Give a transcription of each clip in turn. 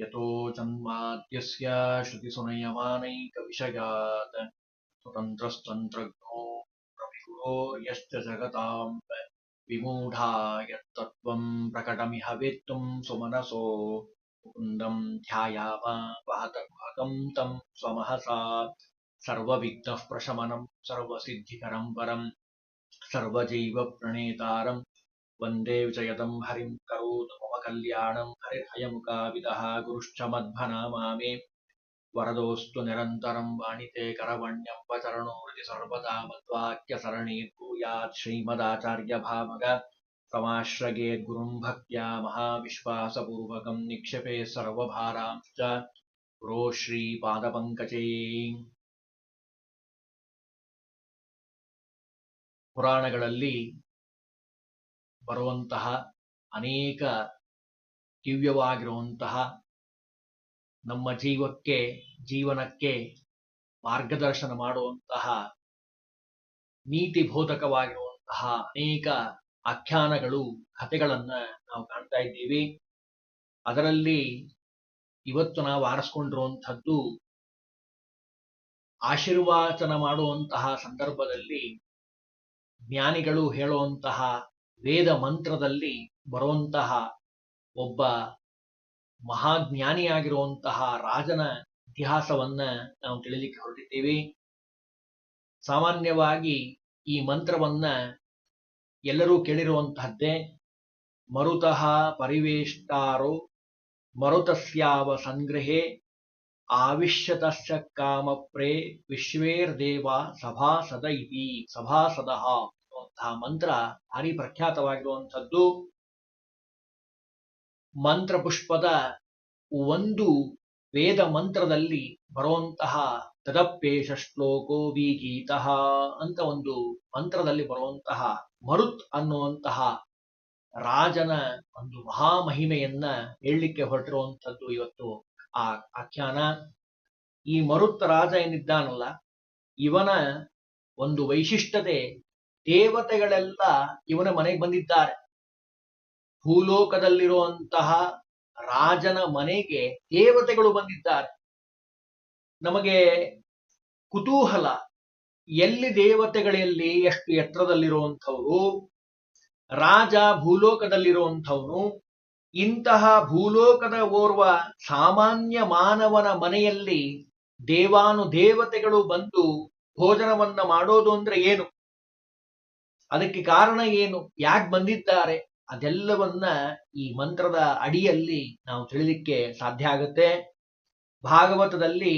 यतो जन्माद्यस्य श्रुतिसुनयमानैकविषयात् स्वतन्त्रस्तन्त्रज्ञो प्रविभुरो यश्च जगतां प्रकटमिह वेत्तुं सुमनसो। मुकुन्दं ध्यायाम वहतभागं तं स्वमहसा। सर्वविघ्नः प्रशमनं, सर्वसिद्धिकरं सर्वजैवप्रणेतारं ವಂದೇ ವಿಜಯದಂ ಹರಿಂ ಕರೋತು ಮಮ ಕಲ್ಯಾಣಂ ಹರಿರ್ಹಯಮುಖಾವಿದಃ ಗುರುಶ್ಚ ಮಧ್ವನಾಮಾಮಿ ವರದೋಸ್ತು ನಿರಂತರಂ ವಾಣಿತೆ ಕರವಣ್ಯಂ ವಚರಣೋರತಿ ಸರ್ವದಾ ಮಧ್ವಾಕ್ಯಸರಣಿ ಭೂಯಾತ್ ಶ್ರೀಮದಾಚಾರ್ಯ ಭಾಮಗ ಸಮಾಶ್ರಗೆ ಗುರುಂ ಭಕ್ತ್ಯಾ ಮಹಾವಿಶ್ವಾಸಪೂರ್ವಕಂ ನಿಕ್ಷೇಪೆ ಸರ್ವಭಾರಾಂಶ್ಚ ರೋ ಶ್ರೀಪಾದಪಂಕಜೇ ಪುರಾಣಗಳಲ್ಲಿ ಬರುವಂತಹ ಅನೇಕ ದಿವ್ಯವಾಗಿರುವಂತಹ ನಮ್ಮ ಜೀವಕ್ಕೆ, ಜೀವನಕ್ಕೆ ಮಾರ್ಗದರ್ಶನ ಮಾಡುವಂತಹ ನೀತಿ ಬೋಧಕವಾಗಿರುವಂತಹ ಅನೇಕ ಆಖ್ಯಾನಗಳು, ಕಥೆಗಳನ್ನ ನಾವು ಕಾಣ್ತಾ ಇದ್ದೀವಿ. ಅದರಲ್ಲಿ ಇವತ್ತು ನಾವು ಆರಿಸ್ಕೊಂಡಿರುವಂಥದ್ದು ಆಶೀರ್ವಾಚನ ಮಾಡುವಂತಹ ಸಂದರ್ಭದಲ್ಲಿ ಜ್ಞಾನಿಗಳು ಹೇಳುವಂತಹ ವೇದ ಮಂತ್ರದಲ್ಲಿ ಬರುವಂತಹ ಒಬ್ಬ ಮಹಾಜ್ಞಾನಿಯಾಗಿರುವಂತಹ ರಾಜನ ಇತಿಹಾಸವನ್ನ ನಾವು ತಿಳಿಲಿಕ್ಕೆ ಹೊರಟಿದ್ದೇವೆ. ಸಾಮಾನ್ಯವಾಗಿ ಈ ಮಂತ್ರವನ್ನ ಎಲ್ಲರೂ ಕೇಳಿರುವಂತಹದ್ದೇ, ಮರುತಃ ಪರಿವೇಷ್ಟಾರೋ ಮರುತಸ್ಯಾವ ಸಂಗ್ರಹೇ ಆವಿಶ್ಯತಸ್ಯ ಕಾಮಪ್ರೇ ವಿಶ್ವೇರ್ದೇವ ಸಭಾಸದ ಇತಿ ಸಭಾಸದ. ಅನ್ನುವಂತಹ ಮಂತ್ರ ಭಾರಿ ಪ್ರಖ್ಯಾತವಾಗಿರುವಂಥದ್ದು. ಮಂತ್ರಪುಷ್ಪದ ಒಂದು ವೇದ ಮಂತ್ರದಲ್ಲಿ ಬರುವಂತಹ ತದಪ್ಪೇಶ ಶ್ಲೋಕೋ ವಿಗೀತ ಅಂತ ಒಂದು ಮಂತ್ರದಲ್ಲಿ ಬರುವಂತಹ ಮರುತ್ ಅನ್ನುವಂತಹ ರಾಜನ ಒಂದು ಮಹಾಮಹಿಮೆಯನ್ನ ಹೇಳಲಿಕ್ಕೆ ಹೊರಟಿರುವಂಥದ್ದು ಇವತ್ತು ಆ ಆಖ್ಯಾನ. ಈ ಮರುತ್ ರಾಜ ಏನಿದ್ದಾನಲ್ಲ, ಇವನ ಒಂದು ವೈಶಿಷ್ಟ್ಯತೆ ದೇವತೆಗಳೆಲ್ಲ ಇವನ ಮನೆಗೆ ಬಂದಿದ್ದಾರೆ. ಭೂಲೋಕದಲ್ಲಿರುವಂತಹ ರಾಜನ ಮನೆಗೆ ದೇವತೆಗಳು ಬಂದಿದ್ದಾರೆ. ನಮಗೆ ಕುತೂಹಲ, ಎಲ್ಲಿ ದೇವತೆಗಳಲ್ಲಿ ಎಷ್ಟು ಎತ್ತರದಲ್ಲಿರುವಂಥವರು, ರಾಜ ಭೂಲೋಕದಲ್ಲಿರುವಂಥವನು ಇಂತಹ ಭೂಲೋಕದ ಓರ್ವ ಸಾಮಾನ್ಯ ಮಾನವನ ಮನೆಯಲ್ಲಿ ದೇವಾನು ದೇವತೆಗಳು ಬಂದು ಭೋಜನವನ್ನ ಮಾಡೋದು ಅಂದ್ರೆ ಏನು? ಅದಕ್ಕೆ ಕಾರಣ ಏನು? ಯಾಕೆ ಬಂದಿದ್ದಾರೆ? ಅದೆಲ್ಲವನ್ನ ಈ ಮಂತ್ರದ ಅಡಿಯಲ್ಲಿ ನಾವು ತಿಳಿಲಿಕ್ಕೆ ಸಾಧ್ಯ ಆಗುತ್ತೆ. ಭಾಗವತದಲ್ಲಿ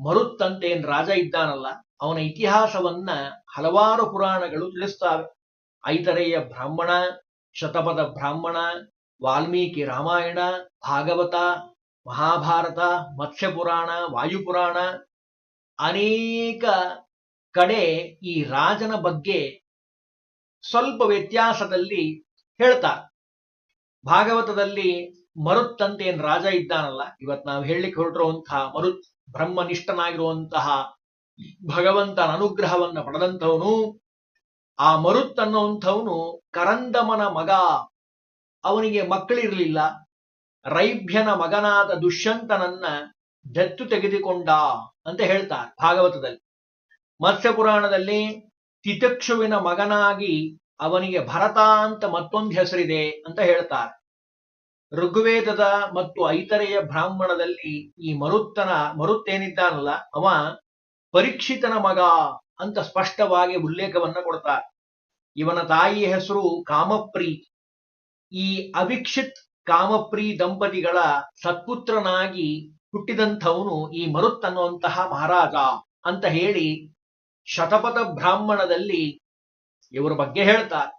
ಮರುತ್ತಂತೆ ಅಂತ ಏನ್ ರಾಜ ಇದ್ದಾನಲ್ಲ, ಅವನ ಇತಿಹಾಸವನ್ನ ಹಲವಾರು ಪುರಾಣಗಳು ತಿಳಿಸ್ತಾವೆ. ಐತರೇಯ ಬ್ರಾಹ್ಮಣ ಶತಪದ ಬ್ರಾಹ್ಮಣ, ವಾಲ್ಮೀಕಿ ರಾಮಾಯಣ, ಭಾಗವತ, ಮಹಾಭಾರತ, ಮತ್ಸ್ಯಪುರಾಣ, ವಾಯುಪುರಾಣ. ಅನೇಕ ಕಡೆ ಈ ರಾಜನ ಬಗ್ಗೆ ಸ್ವಲ್ಪ ವ್ಯತ್ಯಾಸದಲ್ಲಿ ಹೇಳ್ತಾರೆ. ಭಾಗವತದಲ್ಲಿ ಮರುತ್ ಅಂತ ಏನ್ ರಾಜ ಇದ್ದಾನಲ್ಲ, ಇವತ್ ನಾವು ಹೇಳಲಿಕ್ಕೆ ಹೊರಟಿರುವಂತಹ ಮರುತ್ ಬ್ರಹ್ಮನಿಷ್ಠನಾಗಿರುವಂತಹ ಭಗವಂತನ ಅನುಗ್ರಹವನ್ನ ಪಡೆದಂಥವನು, ಆ ಮರುತ್ ಅನ್ನುವಂಥವನು ಕರಂದಮನ ಮಗ. ಅವನಿಗೆ ಮಕ್ಕಳಿರಲಿಲ್ಲ. ರೈಭ್ಯನ ಮಗನಾದ ದುಷ್ಯಂತನನ್ನ ದತ್ತು ತೆಗೆದುಕೊಂಡ ಅಂತ ಹೇಳ್ತಾರೆ ಭಾಗವತದಲ್ಲಿ. ಮತ್ಸ್ಯ ಪುರಾಣದಲ್ಲಿ ತಿತಕ್ಷುವಿನ ಮಗನಾಗಿ ಅವನಿಗೆ ಭರತ ಅಂತ ಮತ್ತೊಂದು ಹೆಸರಿದೆ ಅಂತ ಹೇಳ್ತಾರೆ. ಋಗ್ವೇದದ ಮತ್ತು ಐತರೆಯ ಬ್ರಾಹ್ಮಣದಲ್ಲಿ ಈ ಮರುತ್ತನ, ಮರುತ್ತೇನಿದ್ದಾನಲ್ಲ, ಅವ ಪರೀಕ್ಷಿತನ ಮಗ ಅಂತ ಸ್ಪಷ್ಟವಾಗಿ ಉಲ್ಲೇಖವನ್ನ ಕೊಡ್ತಾರೆ. ಇವನ ತಾಯಿಯ ಹೆಸರು ಕಾಮಪ್ರಿ ಈ ಅವಿಕ್ಷಿತ್ ಕಾಮಪ್ರಿ ದಂಪತಿಗಳ ಸತ್ಪುತ್ರನಾಗಿ ಹುಟ್ಟಿದಂಥವನು ಈ ಮರುತ್ ಅನ್ನುವಂತಹ ಮಹಾರಾಜ ಅಂತ ಹೇಳಿ ಶತಪಥ ಬ್ರಾಹ್ಮಣದಲ್ಲಿ ಇವರ ಬಗ್ಗೆ ಹೇಳ್ತಾರೆ.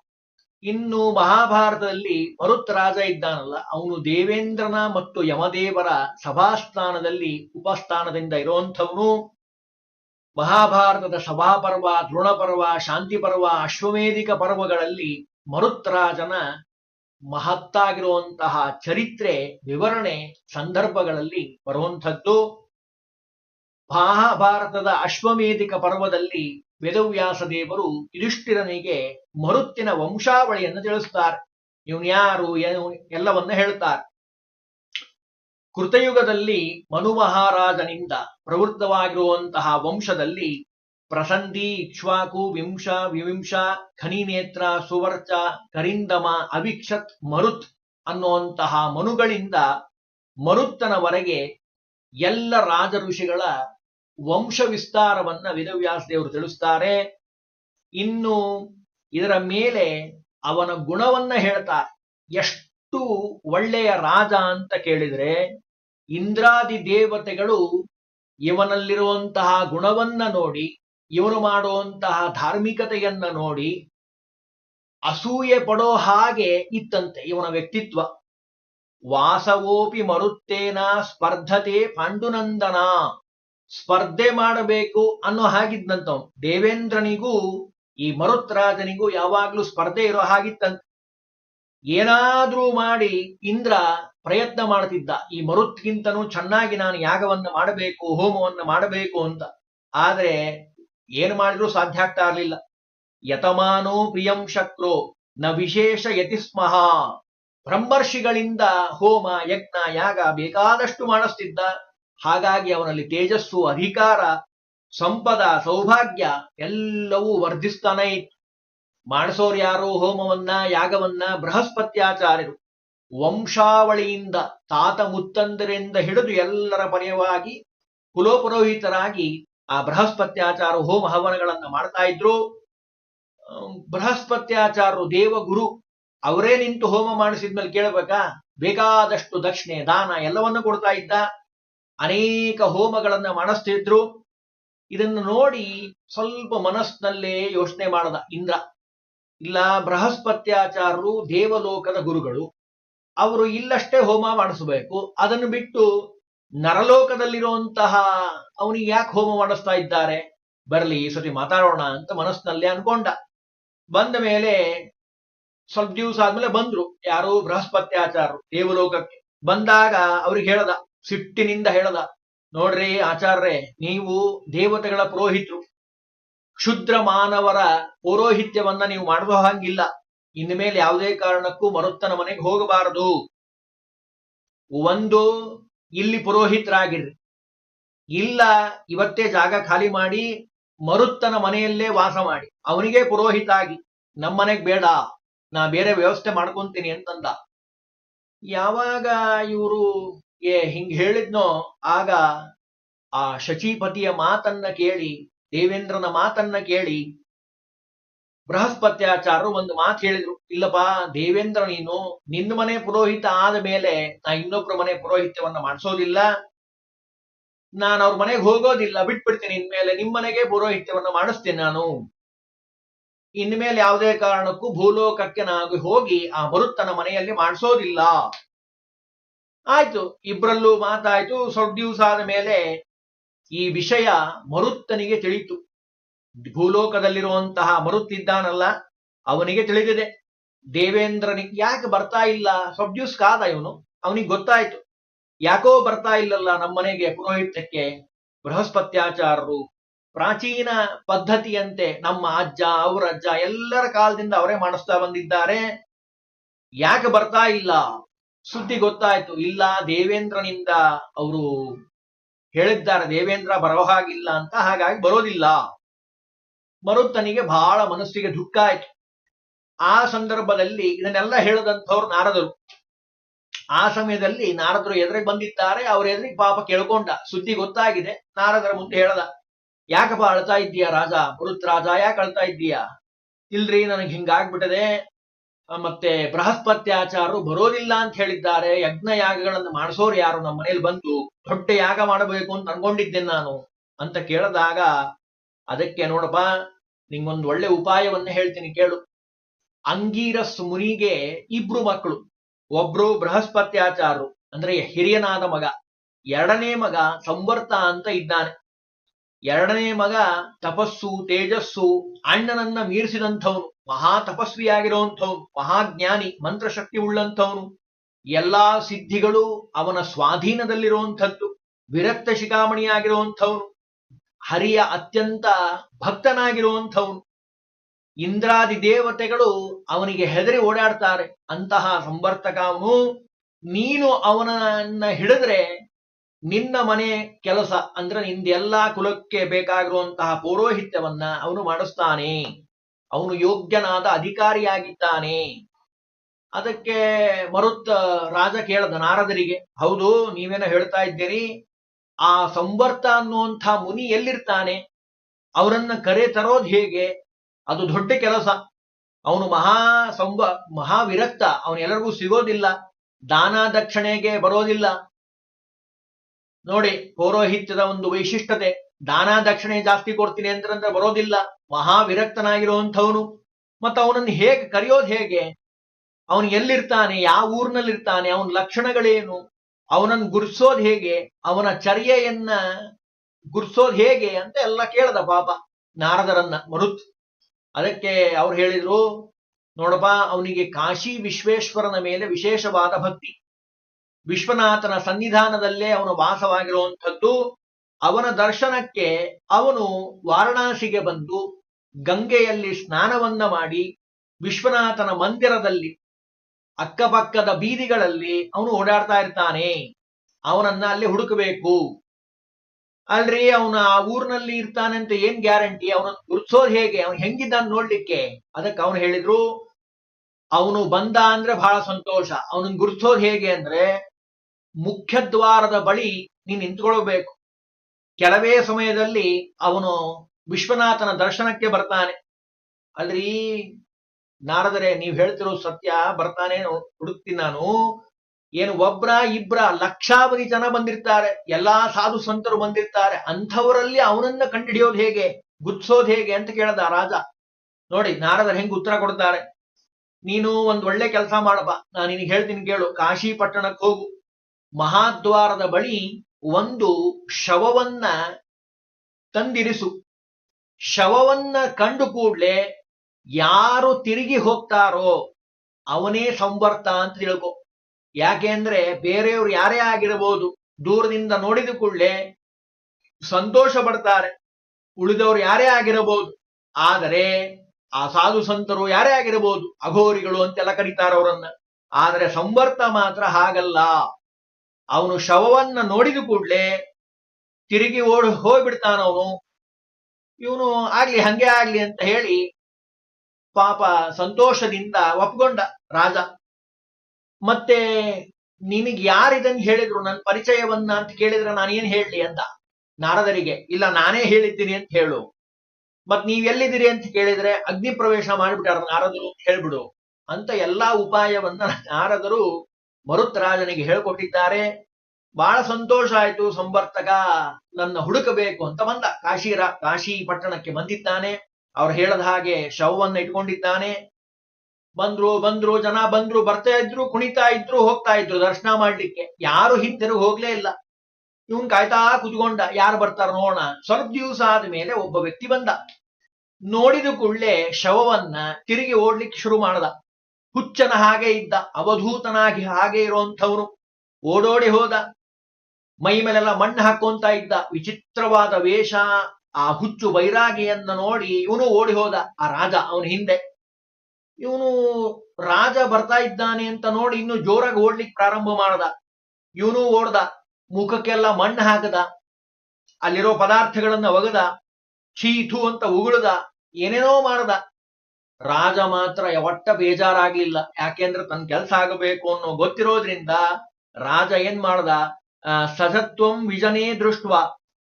ಇನ್ನು ಮಹಾಭಾರತದಲ್ಲಿ ಮರುತ್ ರಾಜ ಇದ್ದಾನಲ್ಲ, ಅವನು ದೇವೇಂದ್ರನ ಮತ್ತು ಯಮದೇವರ ಸಭಾಸ್ಥಾನದಲ್ಲಿ ಉಪಸ್ಥಾನದಿಂದ ಇರುವಂಥವನು. ಮಹಾಭಾರತದ ಸಭಾಪರ್ವ, ದ್ರೋಣಪರ್ವ ಶಾಂತಿ ಪರ್ವ ಅಶ್ವಮೇಧಿಕ ಪರ್ವಗಳಲ್ಲಿ ಮರುತ್ ರಾಜನ ಮಹತ್ತಾಗಿರುವಂತಹ ಚರಿತ್ರೆ, ವಿವರಣೆ, ಸಂದರ್ಭಗಳಲ್ಲಿ ಬರುವಂಥದ್ದು. ಮಹಾಭಾರತದ ಅಶ್ವಮೇಧಿಕ ಪರ್ವದಲ್ಲಿ ವೇದವ್ಯಾಸ ದೇವರು ಯುಧಿಷ್ಠಿರನಿಗೆ ಮರುತ್ತಿನ ವಂಶಾವಳಿಯನ್ನು ತಿಳಿಸ್ತಾರೆ. ಇವನ್ಯಾರು ಎಲ್ಲವನ್ನ ಹೇಳ್ತಾರೆ. ಕೃತಯುಗದಲ್ಲಿ ಮನು ಮಹಾರಾಜನಿಂದ ಪ್ರವೃತ್ತವಾಗಿರುವಂತಹ ವಂಶದಲ್ಲಿ ಪ್ರಸಂದಿ ಇಕ್ಷ್ವಾಕು ವಿಂಶ, ವಿವಿಂಶ, ಖನಿನೇತ್ರ, ಸುವರ್ಚ, ಕರಿಂದಮ, ಅವಿಕ್ಷತ್, ಮರುತ್ ಅನ್ನುವಂತಹ ಮನುಗಳಿಂದ ಮರುತ್ತನವರೆಗೆ ಎಲ್ಲ ರಾಜ ಋಷಿಗಳ ವಂಶ ವಿಸ್ತಾರವನ್ನ ವೇದವ್ಯಾಸ ದೇವರು ತಿಳಿಸ್ತಾರೆ. ಇನ್ನು ಇದರ ಮೇಲೆ ಅವನ ಗುಣವನ್ನ ಹೇಳ್ತಾರೆ ಎಷ್ಟು ಒಳ್ಳೆಯ ರಾಜ ಅಂತ ಕೇಳಿದ್ರೆ, ಇಂದ್ರಾದಿ ದೇವತೆಗಳು ಇವನಲ್ಲಿರುವಂತಹ ಗುಣವನ್ನ ನೋಡಿ, ಇವನು ಮಾಡುವಂತಹ ಧಾರ್ಮಿಕತೆಯನ್ನ ನೋಡಿ, ಅಸೂಯೆ ಪಡೋ ಹಾಗೆ ಇತ್ತಂತೆ ಇವನ ವ್ಯಕ್ತಿತ್ವ. ವಾಸವೋಪಿ ಮರುತ್ತೇನ ಸ್ಪರ್ಧತೆ ಪಾಂಡುನಂದನ. ಸ್ಪರ್ಧೆ ಮಾಡಬೇಕು ಅನ್ನೋ ಹಾಗಿದ್ದಂತ ದೇವೇಂದ್ರನಿಗೂ, ಈ ಮರುತ್ರಾಜನಿಗೂ ಯಾವಾಗ್ಲೂ ಸ್ಪರ್ಧೆ ಇರೋ ಹಾಗಿತ್ತಂತ. ಏನಾದ್ರೂ ಮಾಡಿ ಇಂದ್ರ ಪ್ರಯತ್ನ ಮಾಡ್ತಿದ್ದ. ಈ ಮರುತ್ಗಿಂತನೂ ಚೆನ್ನಾಗಿ ನಾನು ಯಾಗವನ್ನ ಮಾಡಬೇಕು, ಹೋಮವನ್ನ ಮಾಡಬೇಕು ಅಂತ. ಆದ್ರೆ ಏನು ಮಾಡಿದ್ರೂ ಸಾಧ್ಯ ಆಗ್ತಾ ಇರ್ಲಿಲ್ಲ. ಯತಮಾನೋ ಪ್ರಿಯಂ ಶಕ್ರೋ ನ ವಿಶೇಷ ಯತಿಸ್ಮಹ. ಬ್ರಹ್ಮರ್ಷಿಗಳಿಂದ ಹೋಮ, ಯಜ್ಞ, ಯಾಗ ಬೇಕಾದಷ್ಟು ಮಾಡಿಸ್ತಿದ್ದ. ಹಾಗಾಗಿ ಅವನಲ್ಲಿ ತೇಜಸ್ಸು, ಅಧಿಕಾರ, ಸಂಪದ, ಸೌಭಾಗ್ಯ ಎಲ್ಲವೂ ವರ್ಧಿಸ್ತಾನೆ. ಇತ್ತು ಮಾಡಿಸೋರು ಯಾರು ಹೋಮವನ್ನ, ಯಾಗವನ್ನ ಬೃಹಸ್ಪತ್ಯಾಚಾರ್ಯರು ವಂಶಾವಳಿಯಿಂದ ತಾತ ಮುತ್ತಂದರಿಂದ ಹಿಡಿದು ಎಲ್ಲರ ಪರ್ಯವಾಗಿ ಕುಲೋಪುರೋಹಿತರಾಗಿ ಆ ಬೃಹಸ್ಪತ್ಯಾಚಾರ ಹೋಮ ಹವನಗಳನ್ನ ಮಾಡ್ತಾ ಇದ್ರು. ಬೃಹಸ್ಪತ್ಯಾಚಾರರು ದೇವಗುರು, ಅವರೇ ನಿಂತು ಹೋಮ ಮಾಡಿಸಿದ್ಮೇಲೆ ಕೇಳಬೇಕಾ? ಬೇಕಾದಷ್ಟು ದಕ್ಷಿಣೆ, ದಾನ ಎಲ್ಲವನ್ನೂ ಕೊಡ್ತಾ ಇದ್ದ. ಅನೇಕ ಹೋಮಗಳನ್ನ ಮಾಡಿಸ್ತಿದ್ರು ಇದನ್ನು ನೋಡಿ ಸ್ವಲ್ಪ ಮನಸ್ಸಿನಲ್ಲೇ ಯೋಚನೆ ಮಾಡದ ಇಂದ್ರ. ಇಲ್ಲ, ಬೃಹಸ್ಪತ್ಯಾಚಾರರು, ದೇವಲೋಕದ ಗುರುಗಳು, ಅವರು ಇಲ್ಲಷ್ಟೇ ಹೋಮ ಮಾಡಿಸಬೇಕು. ಅದನ್ನು ಬಿಟ್ಟು ನರಲೋಕದಲ್ಲಿರುವಂತಹ ಅವನಿಗೆ ಯಾಕೆ ಹೋಮ ಮಾಡಿಸ್ತಾ ಇದ್ದಾರೆ? ಬರಲಿ, ಈ ಸತಿ ಮಾತಾಡೋಣ ಅಂತ ಮನಸ್ಸಿನಲ್ಲೇ ಅನ್ಕೊಂಡ. ಬಂದ ಮೇಲೆ ಸ್ವಲ್ಪ ದಿವಸ ಆದ್ಮೇಲೆ ಬಂದ್ರು. ಯಾರು ಬೃಹಸ್ಪತ್ಯಾಚಾರರು, ದೇವಲೋಕಕ್ಕೆ. ಬಂದಾಗ ಅವ್ರಿಗೆ ಹೇಳದ ಸಿಟ್ಟಿನಿಂದ ಹೇಳದ, ನೋಡ್ರಿ ಆಚಾರ್ರೆ, ನೀವು ದೇವತೆಗಳ ಪುರೋಹಿತರು. ಕ್ಷುದ್ರ ಮಾನವರ ಪೌರೋಹಿತ್ಯವನ್ನ ನೀವು ಮಾಡುವ ಹಾಗಿಲ್ಲ. ಇನ್ನು ಮೇಲೆ ಯಾವುದೇ ಕಾರಣಕ್ಕೂ ಮರುತ್ತನ ಮನೆಗೆ ಹೋಗಬಾರದು. ಒಂದು, ಇಲ್ಲಿ ಪುರೋಹಿತರಾಗಿರ್ರಿ. ಇಲ್ಲ, ಇವತ್ತೇ ಜಾಗ ಖಾಲಿ ಮಾಡಿ, ಮರುತ್ತನ ಮನೆಯಲ್ಲೇ ವಾಸ ಮಾಡಿ. ಅವನಿಗೆ ಪುರೋಹಿತ ಆಗಿ ನಮ್ಮನೆಗ್ ಬೇಡ. ನಾ ಬೇರೆ ವ್ಯವಸ್ಥೆ ಮಾಡ್ಕೊಂತೀನಿ ಅಂತಂದ. ಯಾವಾಗ ಇವರು ಏ, ಹಿಂಗ್ ಹೇಳಿದ್ನೋ, ಆಗ ಆ ಶಚೀಪತಿಯ ಮಾತನ್ನ ಕೇಳಿ, ದೇವೇಂದ್ರನ ಮಾತನ್ನ ಕೇಳಿ, ಬೃಹಸ್ಪತ್ಯಾಚಾರರು ಒಂದು ಮಾತು ಹೇಳಿದ್ರು. ಇಲ್ಲಪ್ಪ, ದೇವೇಂದ್ರ ನೀನು ನಿನ್ನ ಮನೆ ಪುರೋಹಿತ ಆದ ಮೇಲೆ ನಾ ಇನ್ನೊಬ್ರ ಮನೆ ಪುರೋಹಿತ್ಯವನ್ನ ಮಾಡಿಸೋದಿಲ್ಲ. ನಾನು ಅವ್ರ ಮನೆಗೆ ಹೋಗೋದಿಲ್ಲ, ಬಿಟ್ಬಿಡ್ತೀನಿ ಇನ್ಮೇಲೆ ನಿಮ್ಮ ಮನೆಗೆ ಪುರೋಹಿತ್ಯವನ್ನ ಮಾಡಿಸ್ತೀನಿ ನಾನು. ಇನ್ಮೇಲೆ ಯಾವುದೇ ಕಾರಣಕ್ಕೂ ಭೂಲೋಕಕ್ಕೆ ನಾನು ಹೋಗಿ ಆ ಮರುತ್ತನ ಮನೆಯಲ್ಲಿ ಮಾಡಿಸೋದಿಲ್ಲ. ಆಯ್ತು ಇಬ್ಬರಲ್ಲೂ ಮಾತಾಯ್ತು, ಸ್ವಲ್ಪ ದಿವಸ ಆದ ಮೇಲೆ ಈ ವಿಷಯ ಮರುತ್ತನಿಗೆ ತಿಳಿತು. ಭೂಲೋಕದಲ್ಲಿರುವಂತಹ ಮರುತ್ತಿದ್ದಾನಲ್ಲ ಅವನಿಗೆ ತಿಳಿದಿದೆ. ದೇವೇಂದ್ರನಿಗೆ ಯಾಕೆ ಬರ್ತಾ ಇಲ್ಲ? ಸ್ವಲ್ಪ ದಿವ್ಸ ಕಾದ ಇವನು, ಅವನಿಗೆ ಗೊತ್ತಾಯ್ತು. ಯಾಕೋ ಬರ್ತಾ ಇಲ್ಲಲ್ಲ ನಮ್ಮನೆಗೆ ಪುರೋಹಿತಕ್ಕೆ, ಬೃಹಸ್ಪತ್ಯಾಚಾರರು, ಪ್ರಾಚೀನ ಪದ್ಧತಿಯಂತೆ ನಮ್ಮ ಅಜ್ಜ ಅವರಜ್ಜ ಎಲ್ಲರ ಕಾಲದಿಂದ ಅವರೇ ಮಾಡಿಸ್ತಾ ಬಂದಿದ್ದಾರೆ. ಯಾಕೆ ಬರ್ತಾ ಇಲ್ಲ? ಸುದ್ದಿ ಗೊತ್ತಾಯ್ತು. ಇಲ್ಲ, ದೇವೇಂದ್ರನಿಂದ ಅವರು ಹೇಳಿದ್ದಾರೆ, ದೇವೇಂದ್ರ ಬರೋ ಹಾಗಿಲ್ಲ ಅಂತ. ಹಾಗಾಗಿ ಬರೋದಿಲ್ಲ. ಮರುತ್ತನಿಗೆ ಬಹಳ ಮನಸ್ಸಿಗೆ ದುಃಖ ಆಯ್ತು. ಆ ಸಂದರ್ಭದಲ್ಲಿ ಇದನ್ನೆಲ್ಲ ಹೇಳದಂಥವ್ರು ನಾರದರು. ಆ ಸಮಯದಲ್ಲಿ ನಾರದರು ಎದುರಿಗೆ ಬಂದಿದ್ದಾರೆ. ಅವ್ರ ಎದುರಿಗೆ ಪಾಪ ಕೇಳ್ಕೊಂಡ. ಸುದ್ದಿ ಗೊತ್ತಾಗಿದೆ. ನಾರದರ ಮುಂದೆ ಹೇಳದ, ಯಾಕಪ್ಪ ಅಳ್ತಾ ಇದ್ದೀಯ ರಾಜ? ಮರುತ್ ರಾಜ, ಯಾಕೆ ಅಳ್ತಾ ಇದ್ದೀಯ? ಇಲ್ರಿ, ನನಗೆ ಹಿಂಗಾಗ್ಬಿಟ್ಟದೆ. ಮತ್ತೆ ಬೃಹಸ್ಪತ್ಯಾಚಾರರು ಬರೋದಿಲ್ಲ ಅಂತ ಹೇಳಿದ್ದಾರೆ. ಯಜ್ಞ ಯಾಗಗಳನ್ನು ಮಾಡಿಸೋರು ಯಾರು? ನಮ್ಮ ಮನೇಲಿ ಬಂದು ದೊಡ್ಡ ಯಾಗ ಮಾಡಬೇಕು ಅಂತ ಅನ್ಕೊಂಡಿದ್ದೆ ನಾನು ಅಂತ ಕೇಳಿದಾಗ, ಅದಕ್ಕೆ ನೋಡಪ್ಪ, ನಿಂಗೊಂದು ಒಳ್ಳೆ ಉಪಾಯವನ್ನ ಹೇಳ್ತೀನಿ ಕೇಳು. ಅಂಗೀರಸ್ ಮುನಿಗೆ ಇಬ್ರು ಮಕ್ಕಳು. ಒಬ್ರು ಬೃಹಸ್ಪತ್ಯಾಚಾರರು, ಅಂದ್ರೆ ಹಿರಿಯನಾದ ಮಗ. ಎರಡನೇ ಮಗ ಸಂವರ್ತ ಅಂತ ಇದ್ದಾನೆ. ಎರಡನೇ ಮಗ ತಪಸ್ಸು, ತೇಜಸ್ಸು, ಅಣ್ಣನನ್ನ ಮೀರಿಸಿದಂಥವನು. ಮಹಾ ತಪಸ್ವಿಯಾಗಿರುವಂಥವನು ಮಹಾಜ್ಞಾನಿ ಮಂತ್ರಶಕ್ತಿ ಉಳ್ಳಂಥವನು ಎಲ್ಲಾ ಸಿದ್ಧಿಗಳು ಅವನ ಸ್ವಾಧೀನದಲ್ಲಿರುವಂಥದ್ದು, ವಿರಕ್ತ ಶಿಖಾಮಣಿಯಾಗಿರುವಂಥವನು. ಹರಿಯ ಅತ್ಯಂತ ಭಕ್ತನಾಗಿರುವಂಥವನು. ಇಂದ್ರಾದಿ ದೇವತೆಗಳು ಅವನಿಗೆ ಹೆದರಿ ಓಡಾಡ್ತಾರೆ. ಅಂತಹ ಸಂವರ್ತಕ ಅವನು ನೀನು ಅವನನ್ನ ಹಿಡಿದ್ರೆ ನಿನ್ನ ಮನೆ ಕೆಲಸ, ಅಂದ್ರೆ ನಿಂದೆಲ್ಲಾ ಕುಲಕ್ಕೆ ಬೇಕಾಗಿರುವಂತಹ ಪೌರೋಹಿತ್ಯವನ್ನ ಅವನು ಮಾಡಿಸ್ತಾನೆ. ಅವನು ಯೋಗ್ಯನಾದ ಅಧಿಕಾರಿಯಾಗಿದ್ದಾನೆ. ಅದಕ್ಕೆ ಮರುತ್ ರಾಜ ಕೇಳದ ನಾರದರಿಗೆ, ಹೌದು, ನೀವೇನ ಹೇಳ್ತಾ ಇದ್ದೀರಿ, ಆ ಸಂವರ್ತ ಅನ್ನುವಂಥ ಮುನಿ ಎಲ್ಲಿರ್ತಾನೆ? ಅವರನ್ನ ಕರೆ ತರೋದು ಹೇಗೆ? ಅದು ದೊಡ್ಡ ಕೆಲಸ. ಅವನು ಮಹಾ ಸಂವ, ಮಹಾವಿರಕ್ತ ಅವನು ಎಲ್ಲರಿಗೂ ಸಿಗೋದಿಲ್ಲ ದಾನ ದಕ್ಷಿಣೆಗೆ ಬರೋದಿಲ್ಲ. ನೋಡಿ, ಪೌರೋಹಿತ್ಯದ ಒಂದು ವೈಶಿಷ್ಟ್ಯತೆ. ದಾನ ದಕ್ಷಿಣೆ ಜಾಸ್ತಿ ಕೊಡ್ತೀನಿ ಅಂತಂದ್ರೆ ಬರೋದಿಲ್ಲ. ಮಹಾವಿರಕ್ತನಾಗಿರುವಂಥವನು ಮತ್ತು ಅವನನ್ನು ಹೇಗೆ ಕರೆಯೋದು ಹೇಗೆ? ಅವನು ಎಲ್ಲಿರ್ತಾನೆ? ಯಾವ ಊರಿನಲ್ಲಿರ್ತಾನೆ? ಅವನ ಲಕ್ಷಣಗಳೇನು? ಅವನನ್ನು ಗುರ್ಸೋದು ಹೇಗೆ? ಅವನ ಚರ್ಯೆಯನ್ನ ಗುರ್ಸೋದು ಹೇಗೆ ಅಂತ ಎಲ್ಲ ಕೇಳದ ಪಾಪ ನಾರದರನ್ನ ಮರುತ್. ಅದಕ್ಕೆ ಅವ್ರು ಹೇಳಿದ್ರು, ನೋಡಪ್ಪ, ಅವನಿಗೆ ಕಾಶಿ ವಿಶ್ವೇಶ್ವರನ ಮೇಲೆ ವಿಶೇಷವಾದ ಭಕ್ತಿ. ವಿಶ್ವನಾಥನ ಸನ್ನಿಧಾನದಲ್ಲೇ ಅವನು ವಾಸವಾಗಿರುವಂಥದ್ದು. ಅವನ ದರ್ಶನಕ್ಕೆ ಅವನು ವಾರಣಾಸಿಗೆ ಬಂದು ಗಂಗೆಯಲ್ಲಿ ಸ್ನಾನವನ್ನ ಮಾಡಿ ವಿಶ್ವನಾಥನ ಮಂದಿರದಲ್ಲಿ ಅಕ್ಕಪಕ್ಕದ ಬೀದಿಗಳಲ್ಲಿ ಅವನು ಓಡಾಡ್ತಾ ಇರ್ತಾನೆ. ಅವನನ್ನ ಅಲ್ಲಿ ಹುಡುಕಬೇಕು. ಅಲ್ರಿ ಅವನ ಆ ಊರಿನಲ್ಲಿ ಇರ್ತಾನೆ ಅಂತ ಏನ್ ಗ್ಯಾರಂಟಿ? ಅವನನ್ನು ಗುರುತಿಸೋದು ಹೇಗೆ? ಅವನು ಹೆಂಗಿದ್ದಾನೆ ನೋಡ್ಲಿಕ್ಕೆ? ಅದಕ್ಕೆ ಅವನು ಹೇಳಿದ್ರು, ಅವನು ಬಂದ ಅಂದ್ರೆ ಬಹಳ ಸಂತೋಷ. ಅವನನ್ನು ಗುರುತಿಸೋದು ಹೇಗೆ ಅಂದ್ರೆ ಮುಖ್ಯ ದ್ವಾರದ ಬಳಿ ನೀನ್ ನಿಂತ್ಕೊಳ್ಬೇಕು. ಕೆಲವೇ ಸಮಯದಲ್ಲಿ ಅವನು ವಿಶ್ವನಾಥನ ದರ್ಶನಕ್ಕೆ ಬರ್ತಾನೆ. ಅಲ್ರಿ, ನಾರದರೆ, ನೀವು ಹೇಳ್ತಿರೋ ಸತ್ಯ ಬರ್ತಾನೆ ಹುಡುಕ್ತೀನಿ ನಾನು. ಏನು ಒಬ್ರ ಇಬ್ರ ಲಕ್ಷಾವಧಿ ಜನ ಬಂದಿರ್ತಾರೆ, ಎಲ್ಲಾ ಸಾಧು ಸಂತರು ಬಂದಿರ್ತಾರೆ, ಅಂಥವರಲ್ಲಿ ಅವನನ್ನ ಕಂಡುಹಿಡಿಯೋದು ಹೇಗೆ ಗುತ್ಸೋದು ಹೇಗೆ ಅಂತ ಕೇಳದ ರಾಜ. ನೋಡಿ, ನಾರದರು ಹೆಂಗ್ ಉತ್ತರ ಕೊಡ್ತಾರೆ, ನೀನು ಒಂದ್ ಒಳ್ಳೆ ಕೆಲಸ ಮಾಡಬಾ ನಾನು ನಿನಗೆ ಹೇಳ್ತೀನಿ ಕೇಳು ಕಾಶಿ ಪಟ್ಟಣಕ್ಕೆ ಹೋಗು. ಮಹಾದ್ವಾರದ ಬಳಿ ಒಂದು ಶವವನ್ನ ತಂದಿರಿಸು. ಶವವನ್ನ ಕಂಡು ಕೂಡಲೇ ಯಾರು ತಿರುಗಿ ಹೋಗ್ತಾರೋ ಅವನೇ ಸಂವರ್ತ ಅಂತ ತಿಳ್ಕೊ. ಯಾಕೆ ಅಂದ್ರೆ ಬೇರೆಯವ್ರು ಯಾರೇ ಆಗಿರಬಹುದು ದೂರದಿಂದ ನೋಡಿದ ಕೂಡಲೇ ಸಂತೋಷ ಪಡ್ತಾರೆ. ಉಳಿದವರು ಯಾರೇ ಆಗಿರಬಹುದು ಆದರೆ ಆ ಸಾಧು ಸಂತರು ಯಾರೇ ಆಗಿರಬಹುದು ಅಘೋರಿಗಳು ಅಂತೆಲ್ಲ ಕರೀತಾರೆ ಅವರನ್ನ. ಆದರೆ ಸಂವರ್ತ ಮಾತ್ರ ಹಾಗಲ್ಲ. ಅವನು ಶವವನ್ನ ನೋಡಿದ ಕೂಡಲೇ ತಿರುಗಿ ಓಡಿ ಹೋಗ್ಬಿಡ್ತಾನವನು ಇವನು ಆಗ್ಲಿ ಹಂಗೆ ಆಗ್ಲಿ ಅಂತ ಹೇಳಿ ಪಾಪ ಸಂತೋಷದಿಂದ ಒಪ್ಕೊಂಡ ರಾಜ. ಮತ್ತೆ ನಿನಗೆ ಯಾರಿದನ್ ಹೇಳಿದ್ರು? ನನ್ನ ಪರಿಚಯವನ್ನ ಅಂತ ಕೇಳಿದ್ರೆ ನಾನೇನ್ ಹೇಳಲಿ ಅಂತ ನಾರದರಿಗೆ. ಇಲ್ಲ, ನಾನೇ ಹೇಳಿದ್ದೀನಿ ಅಂತ ಹೇಳು. ಮತ್ ನೀವ್ ಎಲ್ಲಿದ್ದೀರಿ ಅಂತ ಕೇಳಿದ್ರೆ ಅಗ್ನಿ ಪ್ರವೇಶ ಮಾಡಿಬಿಟ್ಟಾರ ನಾರದರು ಹೇಳ್ಬಿಡು ಅಂತ ಎಲ್ಲಾ ಉಪಾಯವನ್ನ ನಾರದರು ಮರುತ್ ರಾಜನಿಗೆ ಹೇಳ್ಕೊಟ್ಟಿದ್ದಾರೆ ಬಹಳ ಸಂತೋಷ ಆಯ್ತು ಸಂವರ್ತಕ, ನನ್ನ ಹುಡುಕಬೇಕು ಅಂತ ಬಂದ. ಕಾಶಿರ, ಕಾಶಿ ಪಟ್ಟಣಕ್ಕೆ ಬಂದಿದ್ದಾನೆ. ಅವ್ರು ಹೇಳದ ಹಾಗೆ ಶವವನ್ನ ಇಟ್ಕೊಂಡಿದ್ದಾನೆ. ಬಂದ್ರು ಬಂದ್ರು, ಜನ ಬಂದ್ರು, ಬರ್ತಾ ಇದ್ರು, ಕುಣಿತಾ ಇದ್ರು, ಹೋಗ್ತಾ ಇದ್ರು ದರ್ಶನ ಮಾಡ್ಲಿಕ್ಕೆ. ಯಾರು ಹಿಂತಿರುಗಿ ಹೋಗ್ಲೇ ಇಲ್ಲ. ಇವನ್ ಕಾಯ್ತಾ ಕುತ್ಕೊಂಡ, ಯಾರು ಬರ್ತಾರ ನೋಡೋಣ. ಸ್ವಲ್ಪ ದಿವಸ ಆದ್ಮೇಲೆ ಒಬ್ಬ ವ್ಯಕ್ತಿ ಬಂದ. ನೋಡಿದ ಕೂಡಲೇ ಶವವನ್ನ ತಿರುಗಿ ಓಡ್ಲಿಕ್ಕೆ ಶುರು ಮಾಡದ. ಹುಚ್ಚನ ಹಾಗೆ ಇದ್ದ, ಅವಧೂತನಾಗಿ ಹಾಗೆ ಇರುವಂಥವನು ಓಡೋಡಿ ಹೋದ, ಮೈ ಮೇಲೆಲ್ಲ ಮಣ್ಣು ಹಾಕೋಂತ ಇದ್ದ, ವಿಚಿತ್ರವಾದ ವೇಷ, ಆ ಹುಚ್ಚು ಬೈರಾಗಿಯನ್ನ ನೋಡಿ ಇವನು ಓಡಿ ಹೋದ, ಆ ರಾಜ ಅವನ ಹಿಂದೆ. ಇವನು ರಾಜ ಬರ್ತಾ ಇದ್ದಾನೆ ಅಂತ ನೋಡಿ ಇನ್ನು ಜೋರಾಗಿ ಓಡ್ಲಿಕ್ಕೆ ಪ್ರಾರಂಭ ಮಾಡದ. ಇವನು ಓಡ್ದ, ಮುಖಕ್ಕೆಲ್ಲ ಮಣ್ಣು ಹಾಕದ, ಅಲ್ಲಿರೋ ಪದಾರ್ಥಗಳನ್ನ ಒಗದ ಚೀಥು ಅಂತ ಉಗುಳದ, ಏನೇನೋ ಮಾಡ್ದ. ರಾಜ ಮಾತ್ರ ಯಾವಟ್ಟ ಬೇಜಾರಾಗ್ಲಿಲ್ಲ. ಯಾಕೆಂದ್ರೆ ತನ್ನ ಕೆಲಸ ಆಗಬೇಕು ಅನ್ನೋ ಗೊತ್ತಿರೋದ್ರಿಂದ ರಾಜ ಏನ್ ಮಾಡ್ದ? ಸಜತ್ವಂ ವಿಜನೇ ದೃಷ್ಟ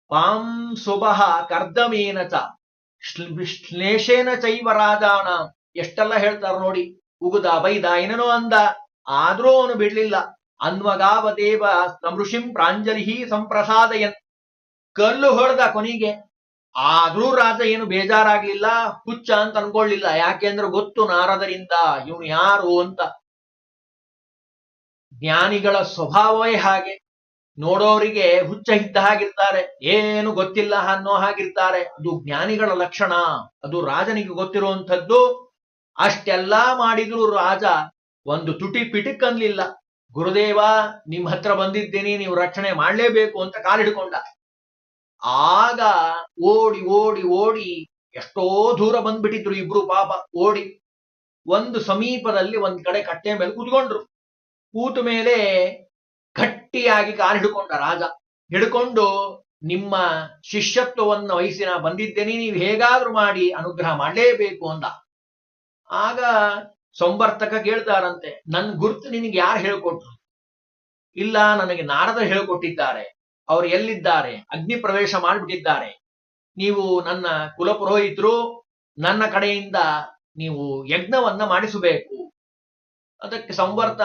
ಪಾಂ ಸುಬಹ ಕರ್ದಮೇನ ಚ, ಶ್ಲ್- ಶ್ಲೇಷೇನ ಚೈವ ರಾಜಾನ. ಎಷ್ಟೆಲ್ಲ ಹೇಳ್ತಾರ ನೋಡಿ, ಉಗುದ ಬೈದ ಏನೇನೋ ಅಂದ. ಆದ್ರೂ ಅವನು ಬಿಡ್ಲಿಲ್ಲ. ಅನ್ವಗಾವದೇವ ನಮೃಷಿಂ ಪ್ರಾಂಜಲಿ ಸಂಪ್ರಸಾದಯನ್. ಕಲ್ಲು ಹೊಡೆದ ಕೊನೆಗೆ ಆದ್ರೂ ರಾಜ ಏನು ಬೇಜಾರಾಗ್ಲಿಲ್ಲ, ಹುಚ್ಚ ಅಂತ ಅನ್ಕೊಳ್ಳಿಲ್ಲ ಯಾಕೆಂದ್ರೆ ಗೊತ್ತು, ನಾರದರಿಂದ ಇವನು ಯಾರು ಅಂತ. ಜ್ಞಾನಿಗಳ ಸ್ವಭಾವವೇ ಹಾಗೆ. ನೋಡೋರಿಗೆ ಹುಚ್ಚ ಇದ್ದ ಹಾಗಿರ್ತಾರೆ. ಏನು ಗೊತ್ತಿಲ್ಲ ಅನ್ನೋ ಹಾಗಿರ್ತಾರೆ. ಅದು ಜ್ಞಾನಿಗಳ ಲಕ್ಷಣ. ಅದು ರಾಜನಿಗೆ ಗೊತ್ತಿರುವಂಥದ್ದು. ಅಷ್ಟೆಲ್ಲಾ ಮಾಡಿದ್ರು ರಾಜ ಒಂದು ತುಟಿ ಪಿಟಿಕ್ ಅನ್ಲಿಲ್ಲ. ಗುರುದೇವ, ನಿಮ್ ಹತ್ರ ಬಂದಿದ್ದೀನಿ, ನೀವು ರಕ್ಷಣೆ ಮಾಡ್ಲೇಬೇಕು ಅಂತ ಕಾಲಿಡ್ಕೊಂಡ. ಆಗ ಓಡಿ ಓಡಿ ಓಡಿ ಎಷ್ಟೋ ದೂರ ಬಂದ್ಬಿಟ್ಟಿದ್ರು ಇಬ್ರು ಪಾಪ, ಓಡಿ. ಒಂದು ಸಮೀಪದಲ್ಲಿ ಒಂದ್ ಕಡೆ ಕಟ್ಟೆ ಮೇಲೆ ಕೂತ್ಕೊಂಡ್ರು. ಕೂತ ಮೇಲೆ ಗಟ್ಟಿಯಾಗಿ ಕಾಲು ಹಿಡ್ಕೊಂಡ ರಾಜ. ಹಿಡ್ಕೊಂಡು, ನಿಮ್ಮ ಶಿಷ್ಯತ್ವವನ್ನು ವಹಿಸಿ ನಾ ಬಂದಿದ್ದೇನೆ, ನೀವು ಹೇಗಾದ್ರೂ ಮಾಡಿ ಅನುಗ್ರಹ ಮಾಡಲೇಬೇಕು ಅಂದ. ಆಗ ಸಂವರ್ತಕ ಕೇಳ್ತಾರಂತೆ, ನನ್ ಗುರ್ತು ನಿನಗೆ ಯಾರು ಹೇಳ್ಕೊಟ್ರು? ಇಲ್ಲ, ನನಗೆ ನಾರದ ಹೇಳ್ಕೊಟ್ಟಿದ್ದಾರೆ. ಅವರು ಎಲ್ಲಿದ್ದಾರೆ? ಅಗ್ನಿ ಪ್ರವೇಶ ಮಾಡಿಬಿಟ್ಟಿದ್ದಾರೆ. ನೀವು ನನ್ನ ಕುಲಪುರೋಹಿತರು, ನನ್ನ ಕಡೆಯಿಂದ ನೀವು ಯಜ್ಞವನ್ನ ಮಾಡಿಸಬೇಕು. ಅದಕ್ಕೆ ಸಂವರ್ತ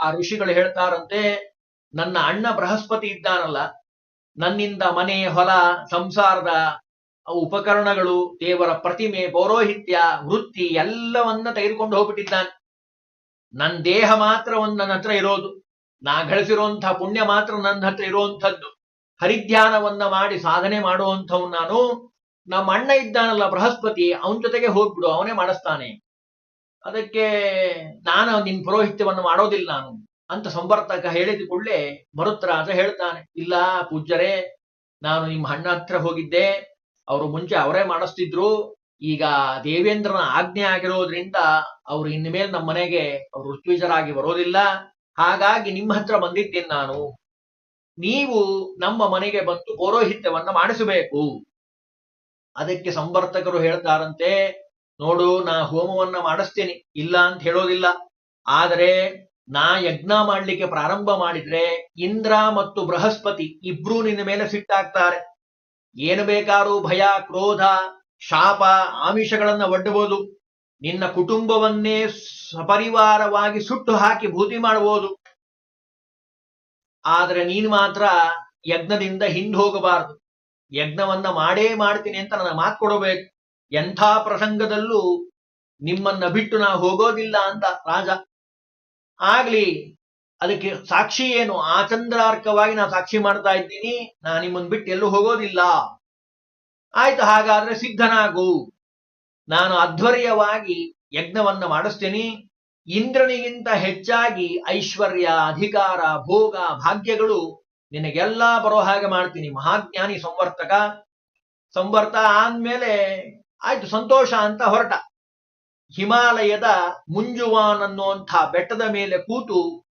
ಆ ಋಷಿಗಳು ಹೇಳ್ತಾರಂತೆ, ನನ್ನ ಅಣ್ಣ ಬೃಹಸ್ಪತಿ ಇದ್ದಾನಲ್ಲ, ನನ್ನಿಂದ ಮನೆ, ಹೊಲ, ಸಂಸಾರದ ಉಪಕರಣಗಳು, ದೇವರ ಪ್ರತಿಮೆ, ಪೌರೋಹಿತ್ಯ, ವೃತ್ತಿ ಎಲ್ಲವನ್ನ ತೆಗೆದುಕೊಂಡು ಹೋಗ್ಬಿಟ್ಟಿದ್ದಾನೆ. ನನ್ನ ದೇಹ ಮಾತ್ರ ಒಂದು ನನ್ನ ಹತ್ರ ಇರೋದು. ನಾ ಗಳಿಸಿರುವಂತಹ ಪುಣ್ಯ ಮಾತ್ರ ನನ್ನ ಹತ್ರ ಇರುವಂಥದ್ದು. ಹರಿಧ್ಯಾನವನ್ನ ಮಾಡಿ ಸಾಧನೆ ಮಾಡುವಂಥವ್ ನಾನು. ನಮ್ಮ ಅಣ್ಣ ಇದ್ದಾನಲ್ಲ ಬೃಹಸ್ಪತಿ, ಅವನ ಜೊತೆಗೆ ಹೋಗ್ಬಿಡು, ಅವನೇ ಮಾಡಿಸ್ತಾನೆ. ಅದಕ್ಕೆ ನಾನು ನಿನ್ ಪುರೋಹಿತ್ಯವನ್ನು ಮಾಡೋದಿಲ್ಲ ನಾನು. ಅಂತ ಸಂವರ್ತಕ ಹೇಳಿದ ಕೂಡಲೇ ಮರುತ್ರಾಜ ಹೇಳ್ತಾನೆ, ಇಲ್ಲ ಪೂಜ್ಯರೇ, ನಾನು ನಿಮ್ಮ ಅಣ್ಣ ಹತ್ರ ಹೋಗಿದ್ದೆ. ಅವರು ಮುಂಚೆ ಅವರೇ ಮಾಡಿಸ್ತಿದ್ರು. ಈಗ ದೇವೇಂದ್ರನ ಆಜ್ಞೆ ಆಗಿರೋದ್ರಿಂದ ಅವ್ರು ಇನ್ಮೇಲೆ ನಮ್ಮ ಮನೆಗೆ ಅವ್ರು ಋತ್ವಿಜರಾಗಿ ಬರೋದಿಲ್ಲ. ಹಾಗಾಗಿ ನಿಮ್ಮ ಹತ್ರ ಬಂದಿದ್ದೇನೆ ನಾನು. ನೀವು ನಮ್ಮ ಮನೆಗೆ ಬಂದು ಪೌರೋಹಿತ್ಯವನ್ನ ಮಾಡಿಸಬೇಕು. ಅದಕ್ಕೆ ಸಂವರ್ತಕರು ಹೇಳ್ತಾರಂತೆ, ನೋಡು, ನಾ ಹೋಮವನ್ನ ಮಾಡಿಸ್ತೇನೆ, ಇಲ್ಲ ಅಂತ ಹೇಳೋದಿಲ್ಲ. ಆದರೆ ನಾ ಯಜ್ಞ ಮಾಡ್ಲಿಕ್ಕೆ ಪ್ರಾರಂಭ ಮಾಡಿದ್ರೆ ಇಂದ್ರ ಮತ್ತು ಬೃಹಸ್ಪತಿ ಇಬ್ರು ನಿನ್ನ ಮೇಲೆ ಸಿಟ್ಟಾಗ್ತಾರೆ. ಏನು ಬೇಕಾದ್ರೂ ಭಯ, ಕ್ರೋಧ, ಶಾಪ, ಆಮಿಷಗಳನ್ನ ಒಡ್ಡಬಹುದು. ನಿನ್ನ ಕುಟುಂಬವನ್ನೇ ಸಪರಿವಾರವಾಗಿ ಸುಟ್ಟು ಹಾಕಿ ಭೂತಿ ಮಾಡಬಹುದು ಆದ್ರೆ ನೀನು ಮಾತ್ರ ಯಜ್ಞದಿಂದ ಹಿಂದೆ ಹೋಗಬಾರದು. ಯಜ್ಞವನ್ನ ಮಾಡೇ ಮಾಡ್ತೀನಿ ಅಂತ ನನಗೆ ಮಾತು ಕೊಡಬೇಕು. ಎಂಥ ಪ್ರಸಂಗದಲ್ಲೂ ನಿಮ್ಮನ್ನ ಬಿಟ್ಟು ನಾ ಹೋಗೋದಿಲ್ಲ ಅಂತ ರಾಜ. ಆಗ್ಲಿ, ಅದಕ್ಕೆ ಸಾಕ್ಷಿ ಏನು? ಆಚಂದ್ರಾರ್ಕವಾಗಿ ನಾ ಸಾಕ್ಷಿ ಮಾಡ್ತಾ ಇದ್ದೀನಿ. ನಾ ನಿಮ್ಮನ್ ಬಿಟ್ಟು ಎಲ್ಲೂ ಹೋಗೋದಿಲ್ಲ. ಆಯ್ತು, ಹಾಗಾದ್ರೆ ಸಿದ್ಧನಾಗು. ನಾನು ಅಧ್ವರ್ಯವಾಗಿ ಯಜ್ಞವನ್ನು ಮಾಡಿಸ್ತೀನಿ. ಇಂದ್ರನಿಗಿಂತ ಹೆಚ್ಚಾಗಿ ಐಶ್ವರ್ಯ, ಅಧಿಕಾರ, ಭೋಗ, ಭಾಗ್ಯಗಳು ನಿನಗೆಲ್ಲ ಬರೋ ಹಾಗೆ ಮಾಡ್ತೀನಿ. ಮಹಾಜ್ಞಾನಿ ಸಂವರ್ತಕ. ಸಂವರ್ತ ಆದ್ಮೇಲೆ ಆಯ್ತು, ಸಂತೋಷ ಅಂತ ಹೊರಟ. ಹಿಮಾಲಯದ ಮುಂಜುವಾನ್ ಅನ್ನುವಂಥ ಬೆಟ್ಟದ ಮೇಲೆ ಕೂತು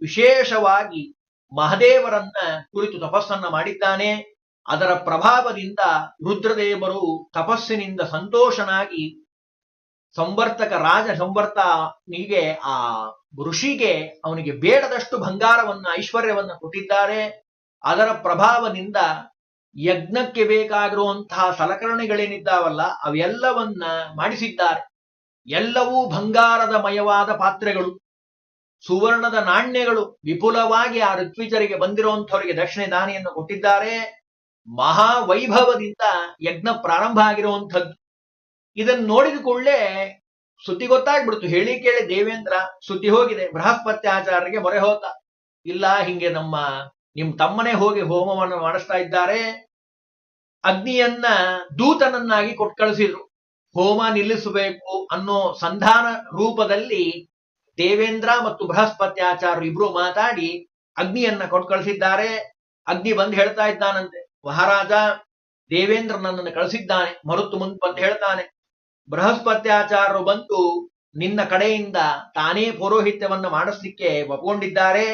ವಿಶೇಷವಾಗಿ ಮಹದೇವರನ್ನ ಕುರಿತು ತಪಸ್ಸನ್ನ ಮಾಡಿದ್ದಾನೆ. ಅದರ ಪ್ರಭಾವದಿಂದ ರುದ್ರದೇವರು ತಪಸ್ಸಿನಿಂದ ಸಂತೋಷನಾಗಿ ಸಂವರ್ತಕ ರಾಜ ಸಂವರ್ತನಿಗೆ, ಆ ಋಷಿಗೆ ಅವನಿಗೆ ಬೇಡದಷ್ಟು ಬಂಗಾರವನ್ನ, ಐಶ್ವರ್ಯವನ್ನ ಕೊಟ್ಟಿದ್ದಾರೆ. ಅದರ ಪ್ರಭಾವದಿಂದ ಯಜ್ಞಕ್ಕೆ ಬೇಕಾಗಿರುವಂತಹ ಸಲಕರಣೆಗಳೇನಿದ್ದಾವಲ್ಲ, ಅವೆಲ್ಲವನ್ನ ಮಾಡಿಸಿದ್ದಾರೆ. ಎಲ್ಲವೂ ಬಂಗಾರದ ಮಯವಾದ ಪಾತ್ರೆಗಳು, ಸುವರ್ಣದ ನಾಣ್ಯಗಳು ವಿಪುಲವಾಗಿ ಆ ಋತ್ವಿಜರಿಗೆ ಬಂದಿರುವಂಥವರಿಗೆ ದಕ್ಷಿಣ ದಾನಿಯನ್ನು ಕೊಟ್ಟಿದ್ದಾರೆ. ಮಹಾ ವೈಭವದಿಂದ ಯಜ್ಞ ಪ್ರಾರಂಭ ಆಗಿರುವಂಥದ್ದು. ಇದನ್ನು ನೋಡಿದ ಕೂಡಲೇ ಸುದ್ದಿ ಗೊತ್ತಾಗ್ಬಿಡ್ತು. ಹೇಳಿ ಕೇಳಿ ದೇವೇಂದ್ರ ಸುದ್ದಿ ಹೋಗಿದೆ. ಬೃಹಸ್ಪತ್ಯಾಚಾರ್ಯರಿಗೆ ಮೊರೆ ಹೋತ. ಇಲ್ಲ, ಹಿಂಗೆ ನಮ್ಮ, ನಿಮ್ ತಮ್ಮನೇ ಹೋಗಿ ಹೋಮವನ್ನು ಮಾಡಿಸ್ತಾ ಇದ್ದಾರೆ. ಅಗ್ನಿಯನ್ನ ದೂತನನ್ನಾಗಿ ಕೊಟ್ಕಳಿಸಿದ್ರು ಹೋಮ ನಿಲ್ಲಿಸಬೇಕು ಅನ್ನೋ ಸಂಧಾನ ರೂಪದಲ್ಲಿ ದೇವೇಂದ್ರ ಮತ್ತು ಬೃಹಸ್ಪತ್ಯಾಚಾರ್ಯ ಇಬ್ರು ಮಾತಾಡಿ ಅಗ್ನಿಯನ್ನ ಕೊಟ್ಕಳಿಸಿದ್ದಾರೆ ಅಗ್ನಿ ಬಂದು ಹೇಳ್ತಾ ಇದ್ದಾನಂತೆ. ಮಹಾರಾಜ ದೇವೇಂದ್ರ ನನ್ನನ್ನು ಕಳಿಸಿದ್ದಾನೆ ಮರುತು ಮುಂದೆ ಬಂದು ಹೇಳ್ತಾನೆ ಬೃಹಸ್ಪತ್ಯಾಚಾರರು ಬಂದು ನಿನ್ನ ಕಡೆಯಿಂದ ತಾನೇ ಪೌರೋಹಿತ್ಯವನ್ನ ಮಾಡಿಸ್ಲಿಕ್ಕೆ ಒಪ್ಕೊಂಡಿದ್ದಾರೆ.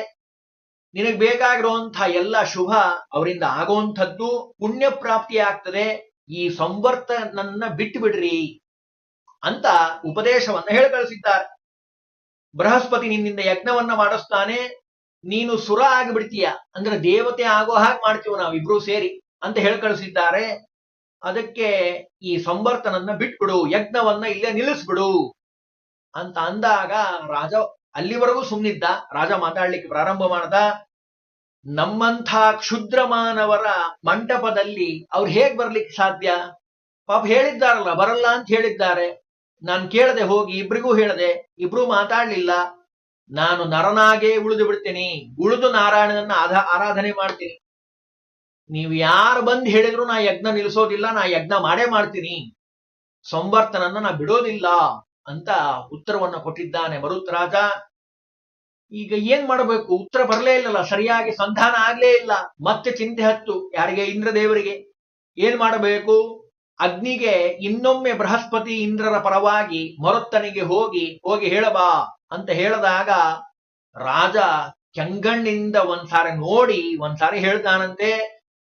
ನಿನಗೆ ಬೇಕಾಗಿರುವಂತಹ ಎಲ್ಲ ಶುಭ ಅವರಿಂದ ಆಗುವಂಥದ್ದು ಪುಣ್ಯ ಪ್ರಾಪ್ತಿ ಆಗ್ತದೆ ಈ ಸಂವರ್ತನನ್ನ ಬಿಟ್ಟು ಬಿಡ್ರಿ ಅಂತ ಉಪದೇಶವನ್ನ ಹೇಳಿ ಕಳಿಸಿದ್ದಾರೆ ಬೃಹಸ್ಪತಿ ನಿನ್ನಿಂದ ಯಜ್ಞವನ್ನ ಮಾಡಿಸ್ತಾನೆ ನೀನು ಸುರ ಆಗಿಬಿಡ್ತೀಯ? ಅಂದ್ರೆ ದೇವತೆ ಆಗೋ ಹಾಗೆ ಮಾಡ್ತೀವಿ ನಾವಿಬ್ರು ಸೇರಿ ಅಂತ ಹೇಳಿ ಕಳಿಸಿದ್ದಾರೆ. ಅದಕ್ಕೆ ಈ ಸಂವರ್ತನನ್ನ ಬಿಟ್ಬಿಡು, ಯಜ್ಞವನ್ನ ಇಲ್ಲೇ ನಿಲ್ಲಿಸ್ಬಿಡು ಅಂತ ಅಂದಾಗ ರಾಜ ಅಲ್ಲಿವರೆಗೂ ಸುಮ್ಮನಿದ್ದ ರಾಜ ಮಾತಾಡ್ಲಿಕ್ಕೆ ಪ್ರಾರಂಭ ಮಾಡ್ದ. ನಮ್ಮಂಥ ಕ್ಷುದ್ರ ಮಾನವರ ಮಂಟಪದಲ್ಲಿ ಅವ್ರು ಹೇಗ್ ಬರ್ಲಿಕ್ಕೆ ಸಾಧ್ಯ? ಪಾಪ ಹೇಳಿದ್ದಾರಲ್ಲ, ಬರಲ್ಲ ಅಂತ ಹೇಳಿದ್ದಾರೆ. ನಾನು ಕೇಳದೆ ಹೋಗಿ, ಇಬ್ರಿಗೂ ಹೇಳದೆ, ಇಬ್ರು ಮಾತಾಡ್ಲಿಲ್ಲ. ನಾನು ನರನಾಗೇ ಉಳಿದು ಬಿಡ್ತೇನೆ. ಉಳಿದು ನಾರಾಯಣನನ್ನ ಆರಾಧನೆ ಮಾಡ್ತೀನಿ. ನೀವು ಯಾರು ಬಂದು ಹೇಳಿದ್ರು ನಾ ಯಜ್ಞ ನಿಲ್ಲಿಸೋದಿಲ್ಲ ನಾ ಯಜ್ಞ ಮಾಡೇ ಮಾಡ್ತೀನಿ. ಸಂವರ್ತನನ್ನ ನಾ ಬಿಡೋದಿಲ್ಲ ಅಂತ ಉತ್ತರವನ್ನು ಕೊಟ್ಟಿದ್ದಾನೆ ಮರುತ್ರಾಜ. ಈಗ ಏನ್ ಮಾಡಬೇಕು? ಉತ್ತರ ಬರಲೇ ಇಲ್ಲಲ್ಲ, ಸರಿಯಾಗಿ ಸಂಧಾನ ಆಗ್ಲೇ ಇಲ್ಲ. ಮತ್ತೆ ಚಿಂತೆ ಹತ್ತು, ಯಾರಿಗೆ? ಇಂದ್ರದೇವರಿಗೆ. ಏನ್ ಮಾಡಬೇಕು? ಅಗ್ನಿಗೆ ಇನ್ನೊಮ್ಮೆ ಬೃಹಸ್ಪತಿ ಇಂದ್ರರ ಪರವಾಗಿ ಮರುತ್ತನಿಗೆ ಹೋಗಿ ಹೋಗಿ ಹೇಳಬಾ. ಅಂತ ಹೇಳಿದಾಗ ರಾಜ ಕೆಂಗಣ್ಣಿಂದ ಒಂದ್ಸಾರಿ ನೋಡಿ, ಒಂದ್ಸಾರಿ ಹೇಳ್ತಾನಂತೆ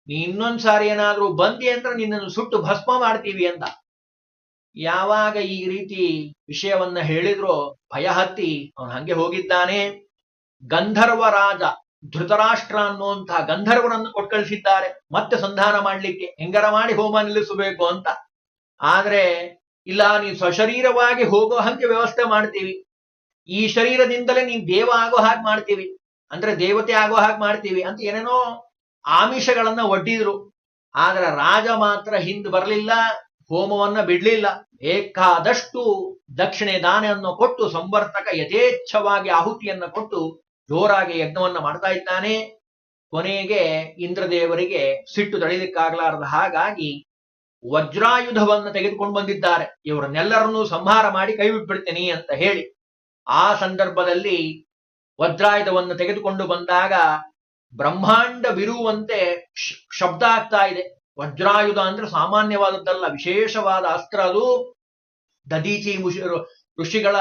ನೀ ಇನ್ನೊಂದ್ಸಾರಿ ಏನಾದ್ರೂ ಬಂದಿ ಅಂದ್ರೆ ನಿನ್ನನ್ನು ಸುಟ್ಟು ಭಸ್ಮ ಮಾಡ್ತೀವಿ ಅಂತ ಯಾವಾಗ ಈ ರೀತಿ ವಿಷಯವನ್ನ ಹೇಳಿದ್ರೋ ಭಯ ಹತ್ತಿ ಅವನು ಹಂಗೆ ಹೋಗಿದ್ದಾನೆ. ಗಂಧರ್ವ ರಾಜ, ಧೃತರಾಷ್ಟ್ರ ಅನ್ನುವಂತಹ ಗಂಧರ್ವನನ್ನು ಕೊಟ್ಕಳಿಸಿದ್ದಾರೆ. ಮತ್ತೆ ಸಂಧಾನ ಮಾಡ್ಲಿಕ್ಕೆ ಹೆಂಗರ ಮಾಡಿ ಹೋಮ ನಿಲ್ಲಿಸಬೇಕು ಅಂತ. ಆದ್ರೆ, ಇಲ್ಲ ನೀವು ಸ್ವಶರೀರವಾಗಿ ಹೋಗೋ ಹಂಗೆ ವ್ಯವಸ್ಥೆ ಮಾಡ್ತೀವಿ. ಈ ಶರೀರದಿಂದಲೇ ನೀನ್ ದೇವ ಆಗೋ ಹಾಗೆ ಮಾಡ್ತೀವಿ, ಅಂದ್ರೆ ದೇವತೆ ಆಗೋ ಹಾಗೆ ಮಾಡ್ತೀವಿ ಅಂತ ಏನೇನೋ ಆಮಿಷಗಳನ್ನ ಒಡ್ಡಿದ್ರು. ಆದ್ರೆ ರಾಜ ಮಾತ್ರ ಹಿಂದ್ ಬರಲಿಲ್ಲ, ಹೋಮವನ್ನ ಬಿಡ್ಲಿಲ್ಲ. ಬೇಕಾದಷ್ಟು ದಕ್ಷಿಣೆ ದಾನೆಯನ್ನು ಕೊಟ್ಟು, ಸಂವರ್ತಕ ಯಥೇಚ್ಛವಾಗಿ ಆಹುತಿಯನ್ನ ಕೊಟ್ಟು ಜೋರಾಗಿ ಯಜ್ಞವನ್ನ ಮಾಡ್ತಾ ಇದ್ದಾನೆ. ಕೊನೆಗೆ ಇಂದ್ರದೇವರಿಗೆ ಸಿಟ್ಟು ತಡೆಯಲಿಕ್ಕಾಗಲಾರದ ಹಾಗಾಗಿ ವಜ್ರಾಯುಧವನ್ನು ತೆಗೆದುಕೊಂಡು ಬಂದಿದ್ದಾರೆ. ಇವರನ್ನೆಲ್ಲರನ್ನೂ ಸಂಹಾರ ಮಾಡಿ ಕೈ ಬಿಟ್ಬಿಡ್ತೀನಿ ಅಂತ ಹೇಳಿ. ಆ ಸಂದರ್ಭದಲ್ಲಿ ವಜ್ರಾಯುಧವನ್ನು ತೆಗೆದುಕೊಂಡು ಬಂದಾಗ ಬ್ರಹ್ಮಾಂಡ ಬಿರುವಂತೆ ಶಬ್ದ ಆಗ್ತಾ ಇದೆ. ವಜ್ರಾಯುಧ ಅಂದ್ರೆ ಸಾಮಾನ್ಯವಾದದ್ದಲ್ಲ, ವಿಶೇಷವಾದ ಅಸ್ತ್ರ ಅದು. ದದೀಚಿ ಮುಷಿ ಋಷಿಗಳ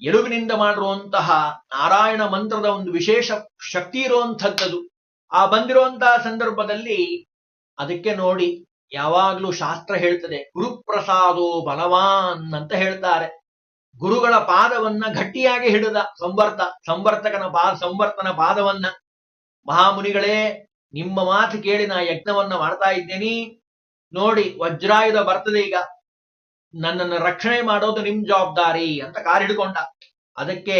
ಎಲುಬಿನಿಂದ ಮಾಡಿರುವಂತಹ ನಾರಾಯಣ ಮಂತ್ರದ ಒಂದು ವಿಶೇಷ ಶಕ್ತಿ ಇರುವಂಥದ್ದದು. ಆ ಬಂದಿರುವಂತಹ ಸಂದರ್ಭದಲ್ಲಿ ಅದಕ್ಕೆ ನೋಡಿ ಯಾವಾಗ್ಲೂ ಶಾಸ್ತ್ರ ಹೇಳ್ತದೆ, ಗುರುಪ್ರಸಾದೋ ಬಲವಾನ್ ಅಂತ ಹೇಳ್ತಾರೆ. ಗುರುಗಳ ಪಾದವನ್ನ ಗಟ್ಟಿಯಾಗಿ ಹಿಡಿದ ಸಂವರ್ತ, ಸಂವರ್ತಕನ ಪಾದ ಸಂವರ್ತನ ಪಾದವನ್ನ. ಮಹಾಮುನಿಗಳೇ, ನಿಮ್ಮ ಮಾತು ಕೇಳಿ ನಾ ಯಜ್ಞವನ್ನ ಮಾಡ್ತಾ ಇದ್ದೇನೆ. ನೋಡಿ, ವಜ್ರಾಯುಧ ಬರ್ತದೆ ಈಗ. ನನ್ನನ್ನು ರಕ್ಷಣೆ ಮಾಡೋದು ನಿಮ್ ಜವಾಬ್ದಾರಿ ಅಂತ ಕಾರ್ ಹಿಡ್ಕೊಂಡ. ಅದಕ್ಕೆ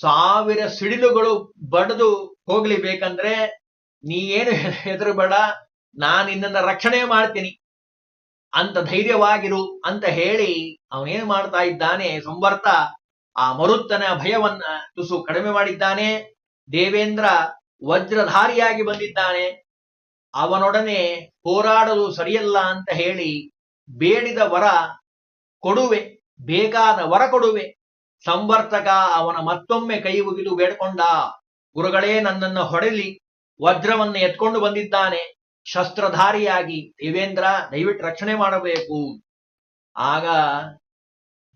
ಸಾವಿರ ಸಿಡಿಲುಗಳು ಬಡದು ಹೋಗ್ಲಿ ಬೇಕಂದ್ರೆ ನೀ ಏನು ಹೆದರಬೇಡ ನಾನು ನಿನ್ನನ್ನು ರಕ್ಷಣೆ ಮಾಡ್ತೀನಿ. ಅಂತ ಧೈರ್ಯವಾಗಿರು ಅಂತ ಹೇಳಿ ಅವನೇನ್ ಮಾಡ್ತಾ ಇದ್ದಾನೆ? ಸಂವರ್ತ ಆ ಮರುತ್ತನ ಭಯವನ್ನ ತುಸು ಕಡಿಮೆ ಮಾಡಿದ್ದಾನೆ. ದೇವೇಂದ್ರ ವಜ್ರಧಾರಿಯಾಗಿ ಬಂದಿದ್ದಾನೆ. ಅವನೊಡನೆ ಹೋರಾಡಲು ಸರಿಯಲ್ಲ ಅಂತ ಹೇಳಿ ಬೇಡಿದ ವರ ಕೊಡುವೆ, ಬೇಕಾದ ವರ ಕೊಡುವೆ. ಸಂವರ್ತಕ ಅವನ ಮತ್ತೊಮ್ಮೆ ಕೈ ಉಗಿದು ಬೇಡ್ಕೊಂಡ, ಗುರುಗಳೇ ನನ್ನನ್ನು ಹೊಡೆಲಿ ವಜ್ರವನ್ನು ಎತ್ಕೊಂಡು ಬಂದಿದ್ದಾನೆ. ಶಸ್ತ್ರಧಾರಿಯಾಗಿ ದೇವೇಂದ್ರ ದಯವಿಟ್ಟು ರಕ್ಷಣೆ ಮಾಡಬೇಕು. ಆಗ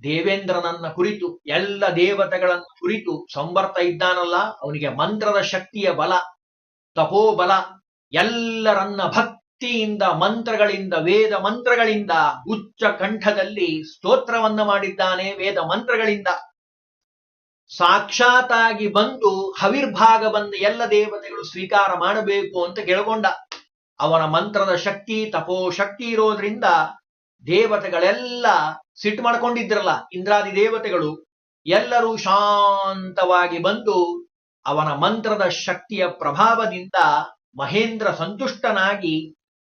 ದೇವೇಂದ್ರನನ್ನ ಕುರಿತು, ಎಲ್ಲ ದೇವತೆಗಳನ್ನು ಕುರಿತು ಸಂವರ್ತ ಇದ್ದಾನಲ್ಲ, ಅವನಿಗೆ ಮಂತ್ರದ ಶಕ್ತಿಯ ಬಲ, ತಪೋಬಲ, ಎಲ್ಲರನ್ನ ಭಕ್ತಿಯಿಂದ, ಮಂತ್ರಗಳಿಂದ, ವೇದ ಮಂತ್ರಗಳಿಂದ ಉಚ್ಚ ಕಂಠದಲ್ಲಿ ಸ್ತೋತ್ರವನ್ನ ಮಾಡಿದ್ದಾನೆ ವೇದ ಮಂತ್ರಗಳಿಂದ. ಸಾಕ್ಷಾತಾಗಿ ಬಂದು ಹವಿರ್ಭಾಗವನ್ನು ಎಲ್ಲ ದೇವತೆಗಳು ಸ್ವೀಕಾರ ಮಾಡಬೇಕು ಅಂತ ಕೇಳ್ಕೊಂಡ. ಅವನ ಮಂತ್ರದ ಶಕ್ತಿ, ತಪೋ ಶಕ್ತಿ ಇರೋದ್ರಿಂದ ದೇವತೆಗಳೆಲ್ಲ ಸಿಟ್ಟು ಮಾಡ್ಕೊಂಡಿದ್ರಲ್ಲ, ಇಂದ್ರಾದಿ ದೇವತೆಗಳು, ಎಲ್ಲರೂ ಶಾಂತವಾಗಿ ಬಂದು ಅವನ ಮಂತ್ರದ ಶಕ್ತಿಯ ಪ್ರಭಾವದಿಂದ ಮಹೇಂದ್ರ ಸಂತುಷ್ಟನಾಗಿ,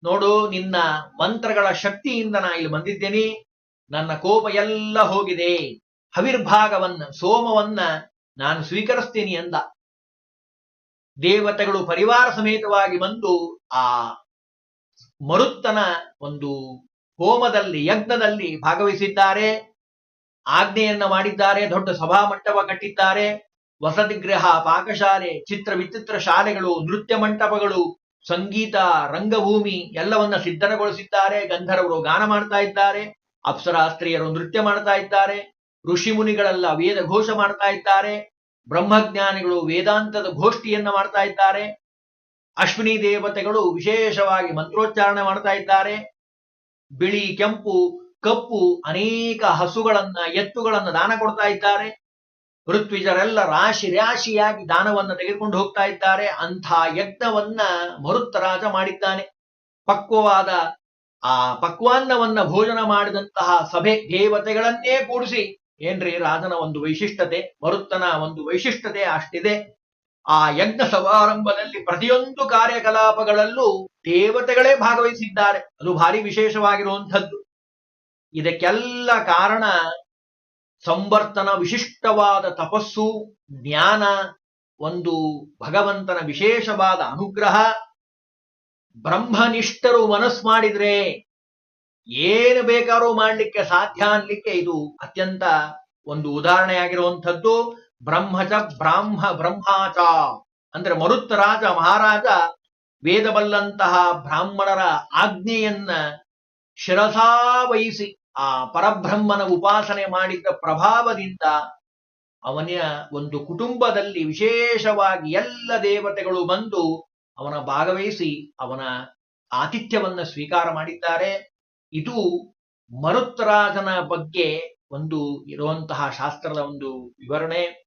ನೋಡು, ನಿನ್ನ ಮಂತ್ರಗಳ ಶಕ್ತಿಯಿಂದ ನಾ ಇಲ್ಲಿ ಬಂದಿದ್ದೇನೆ, ನನ್ನ ಕೋಪ ಎಲ್ಲ ಹೋಗಿದೆ, ಹವಿರ್ಭಾಗವನ್ನ, ಸೋಮವನ್ನ ನಾನು ಸ್ವೀಕರಿಸ್ತೀನಿ ಅಂದ. ದೇವತೆಗಳು ಪರಿವಾರ ಸಮೇತವಾಗಿ ಬಂದು ಆ ಮರುತ್ತನ ಒಂದು ಹೋಮದಲ್ಲಿ, ಯಜ್ಞದಲ್ಲಿ ಭಾಗವಹಿಸಿದ್ದಾರೆ. ಆಜ್ಞೆಯನ್ನ ಮಾಡಿದ್ದಾರೆ, ದೊಡ್ಡ ಸಭಾ ಮಂಟಪ ಕಟ್ಟಿದ್ದಾರೆ. ವಸತಿ ಗೃಹ ಪಾಕಶಾಲೆ, ಚಿತ್ರ ವಿಚಿತ್ರ ಶಾಲೆಗಳು, ನೃತ್ಯ ಮಂಟಪಗಳು, ಸಂಗೀತ, ರಂಗಭೂಮಿ ಎಲ್ಲವನ್ನ ಸಿದ್ಧನಗೊಳಿಸಿದ್ದಾರೆ. ಗಂಧರ್ವರು ಗಾನ ಮಾಡ್ತಾ ಇದ್ದಾರೆ. ಅಪ್ಸರಾಸ್ತ್ರೀಯರು ನೃತ್ಯ ಮಾಡ್ತಾ ಇದ್ದಾರೆ. ಋಷಿ ಮುನಿಗಳೆಲ್ಲ ವೇದ ಘೋಷ ಮಾಡ್ತಾ ಇದ್ದಾರೆ. ಬ್ರಹ್ಮಜ್ಞಾನಿಗಳು ವೇದಾಂತದ ಗೋಷ್ಠಿಯನ್ನ ಮಾಡ್ತಾ ಇದ್ದಾರೆ. ಅಶ್ವಿನಿ ದೇವತೆಗಳು ವಿಶೇಷವಾಗಿ ಮಂತ್ರೋಚ್ಚಾರಣೆ ಮಾಡ್ತಾ ಇದ್ದಾರೆ. ಬಿಳಿ ಕೆಂಪು, ಕಪ್ಪು, ಅನೇಕ ಹಸುಗಳನ್ನ, ಎತ್ತುಗಳನ್ನ ದಾನ ಕೊಡ್ತಾ ಇದ್ದಾರೆ. ಋತ್ವಿಜರೆಲ್ಲ ರಾಶಿ ರಾಶಿಯಾಗಿ ದಾನವನ್ನ ತೆಗೆದುಕೊಂಡು ಹೋಗ್ತಾ ಇದ್ದಾರೆ. ಅಂಥ ಯಜ್ಞವನ್ನ ಮರುತ್ತರಾಜ ಮಾಡಿದ್ದಾನೆ. ಪಕ್ವವಾದ ಆ ಪಕ್ವಾನ್ನವನ್ನ ಭೋಜನ ಮಾಡಿದಂತಹ ಸಭೆ ದೇವತೆಗಳನ್ನೇ ಕೂಡಿಸಿ. ಏನ್ರಿ ರಾಜನ ಒಂದು ವೈಶಿಷ್ಟ್ಯತೆ, ಮರುತ್ತನ ಒಂದು ವೈಶಿಷ್ಟ್ಯತೆ ಅಷ್ಟಿದೆ. ಆ ಯಜ್ಞ ಸಮಾರಂಭದಲ್ಲಿ ಪ್ರತಿಯೊಂದು ಕಾರ್ಯಕಲಾಪಗಳಲ್ಲೂ ದೇವತೆಗಳೇ ಭಾಗವಹಿಸಿದ್ದಾರೆ. ಅದು ಭಾರಿ ವಿಶೇಷವಾಗಿರುವಂಥದ್ದು. ಇದಕ್ಕೆಲ್ಲ ಕಾರಣ ಸಂವರ್ತನ ವಿಶಿಷ್ಟವಾದ ತಪಸ್ಸು, ಜ್ಞಾನ, ಒಂದು ಭಗವಂತನ ವಿಶೇಷವಾದ ಅನುಗ್ರಹ. ಬ್ರಹ್ಮನಿಷ್ಠರು ಮನಸ್ಸು ಮಾಡಿದ್ರೆ ಏನು ಬೇಕಾದ್ರೂ ಮಾಡ್ಲಿಕ್ಕೆ ಸಾಧ್ಯ ಅನ್ಲಿಕ್ಕೆ ಇದು ಅತ್ಯಂತ ಒಂದು ಉದಾಹರಣೆಯಾಗಿರುವಂಥದ್ದು. ಬ್ರಹ್ಮಚ ಬ್ರಾಹ್ಮ ಬ್ರಹ್ಮಾಚ. ಅಂದ್ರೆ ಮರುತ್ತ ರಾಜ, ಮಹಾರಾಜ ವೇದಬಲ್ಲಂತಹ ಬ್ರಾಹ್ಮಣರ ಆಜ್ಞೆಯನ್ನ ಶಿರಸಾ ವಹಿಸಿ ಆ ಪರಬ್ರಹ್ಮನ ಉಪಾಸನೆ ಮಾಡಿದ್ದ ಪ್ರಭಾವದಿಂದ ಅವನ ಒಂದು ಕುಟುಂಬದಲ್ಲಿ ವಿಶೇಷವಾಗಿ ಎಲ್ಲ ದೇವತೆಗಳು ಬಂದು ಅವನ ಭಾಗವಹಿಸಿ ಅವನ ಆತಿಥ್ಯವನ್ನ ಸ್ವೀಕಾರ ಮಾಡಿದ್ದಾರೆ. ಇದು ಮರುತ್ತರಾಜನ ಬಗ್ಗೆ ಒಂದು ಇರುವಂತಹ ಶಾಸ್ತ್ರದ ಒಂದು ವಿವರಣೆ.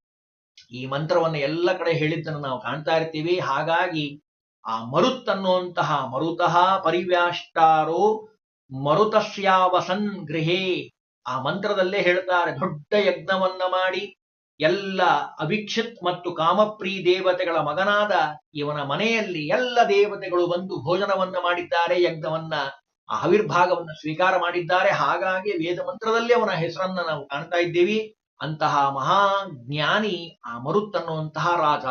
ಈ ಮಂತ್ರವನ್ನು ಎಲ್ಲ ಕಡೆ ಹೇಳಿದ್ದನ್ನು ನಾವು ಕಾಣ್ತಾ ಇರ್ತೀವಿ. ಹಾಗಾಗಿ ಆ ಮರುತ್ ಅನ್ನುವಂತಹ ಮರುತಃ ಪರಿವ್ಯಾಷ್ಟಾರೋ ಮರುತಶ್ಯಾವಸನ್ ಗೃಹೇ ಆ ಮಂತ್ರದಲ್ಲೇ ಹೇಳ್ತಾರೆ. ದೊಡ್ಡ ಯಜ್ಞವನ್ನ ಮಾಡಿ ಎಲ್ಲ ಅಭಿಕ್ಷಿತ್ ಮತ್ತು ಕಾಮಪ್ರೀ ದೇವತೆಗಳ ಮಗನಾದ ಇವನ ಮನೆಯಲ್ಲಿ ಎಲ್ಲ ದೇವತೆಗಳು ಬಂದು ಭೋಜನವನ್ನ ಮಾಡಿದ್ದಾರೆ, ಯಜ್ಞವನ್ನ, ಆ ಆವಿರ್ಭಾಗವನ್ನ ಸ್ವೀಕಾರ ಮಾಡಿದ್ದಾರೆ. ಹಾಗಾಗಿ ವೇದ ಮಂತ್ರದಲ್ಲಿ ಅವನ ಹೆಸರನ್ನ ನಾವು ಕಾಣ್ತಾ ಇದ್ದೀವಿ. ಅಂತಹ ಮಹಾಜ್ಞಾನಿ ಆ ಮರುತ್ ಅನ್ನುವಂತಹ ರಾಜ.